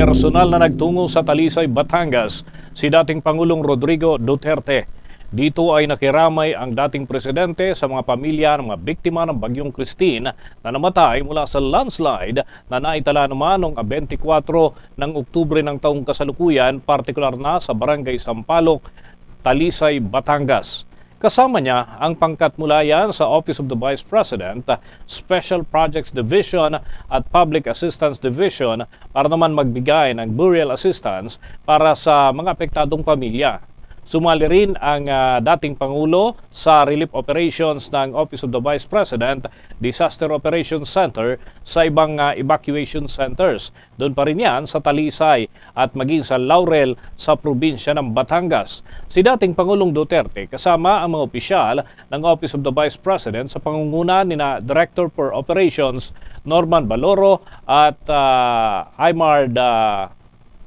Personal na nagtungo sa Talisay, Batangas si dating Pangulong Rodrigo Duterte. Dito ay nakiramay ang dating presidente sa mga pamilya ng mga biktima ng Bagyong Christine na namatay mula sa landslide na naitala naman noong 24 ng Oktubre ng taong kasalukuyan, partikular na sa Barangay Sampaloc, Talisay, Batangas. Kasama niya ang pangkat mula yan sa Office of the Vice President, Special Projects Division at Public Assistance Division para naman magbigay ng burial assistance para sa mga apektadong pamilya. Sumali rin ang ah, dating Pangulo sa relief operations ng Office of the Vice President Disaster Operations Center sa ibang ah, evacuation centers. Doon pa rin yan sa Talisay at maging sa Laurel sa probinsya ng Batangas. Si dating Pangulong Duterte kasama ang mga opisyal ng Office of the Vice President sa pangunguna ni na Director for Operations Norman Baloro at uh, ah,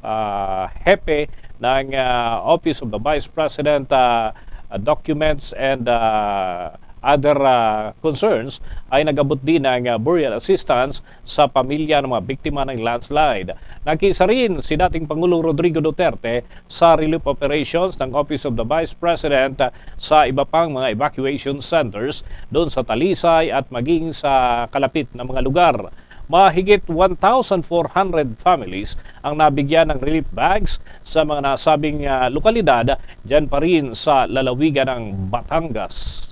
uh, hepe ng uh, Office of the Vice President uh, uh, documents and uh, other uh, concerns ay nagabot din ng uh, burial assistance sa pamilya ng mga biktima ng landslide. Nakisa rin si dating Pangulong Rodrigo Duterte sa relief operations ng Office of the Vice President uh, sa iba pang mga evacuation centers doon sa Talisay at maging sa kalapit na mga lugar. Mahigit 1,400 families ang nabigyan ng relief bags sa mga nasabing ah, lokalidad dyan pa rin sa lalawigan ng Batangas.